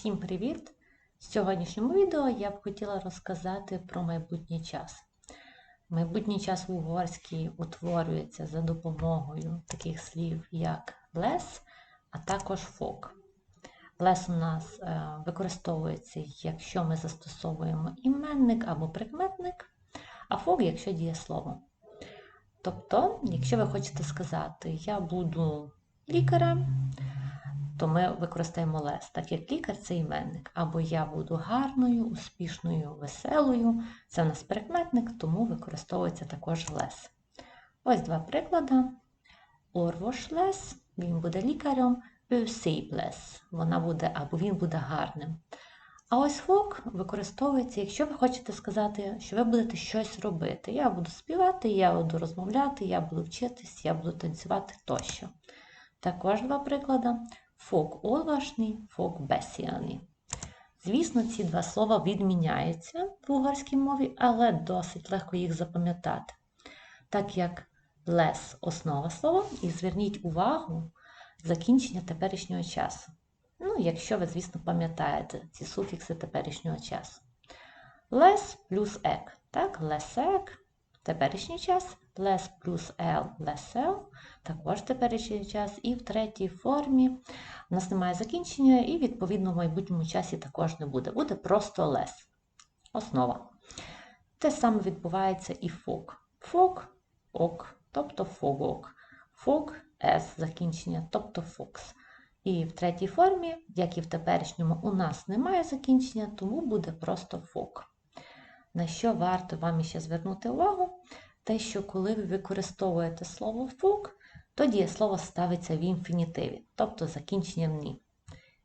Всім привіт! В сьогоднішньому відео я б хотіла розказати про майбутній час. Майбутній час в угорській утворюється за допомогою таких слів, як лес, а також фок. Лес у нас е, використовується, якщо ми застосовуємо іменник або прикметник, а фок, якщо дієслово. Тобто, якщо ви хочете сказати, я буду лікарем, то ми використаємо лес, так як лікар це іменник. Або я буду гарною, успішною, веселою. Це в нас прикметник, тому використовується також лес. Ось два приклади. Орвош лес, він буде лікарем, лес, вона буде або він буде гарним. А ось фок використовується, якщо ви хочете сказати, що ви будете щось робити. Я буду співати, я буду розмовляти, я буду вчитись, я буду танцювати тощо. Також два приклади. Фок олвашний, фок бесіаний. Звісно, ці два слова відміняються в угорській мові, але досить легко їх запам'ятати. Так як лес основа слова, і зверніть увагу закінчення теперішнього часу. Ну, якщо ви, звісно, пам'ятаєте ці суфікси теперішнього часу. Лес плюс ек. Так, лесек теперішній час, лес плюс L лесел, також теперішній час. І в третій формі у нас немає закінчення, і, відповідно, в майбутньому часі також не буде. Буде просто лес. Основа. Те саме відбувається і фок. Фок ок, тобто фогок. Фок С закінчення, тобто фокс. І в третій формі, як і в теперішньому, у нас немає закінчення, тому буде просто фок. На що варто вам ще звернути увагу? Те, що коли ви використовуєте слово фук, то дієслово ставиться в інфінітиві, тобто закінченням ні.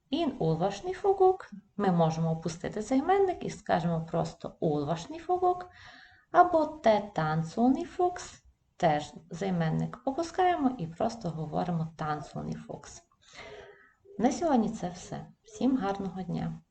Ін улвашний фогок ми можемо опустити займенник і скажемо просто улвашний фогок, або те танцуний фокс, теж займенник опускаємо і просто говоримо танцуний фокс. На сьогодні це все. Всім гарного дня!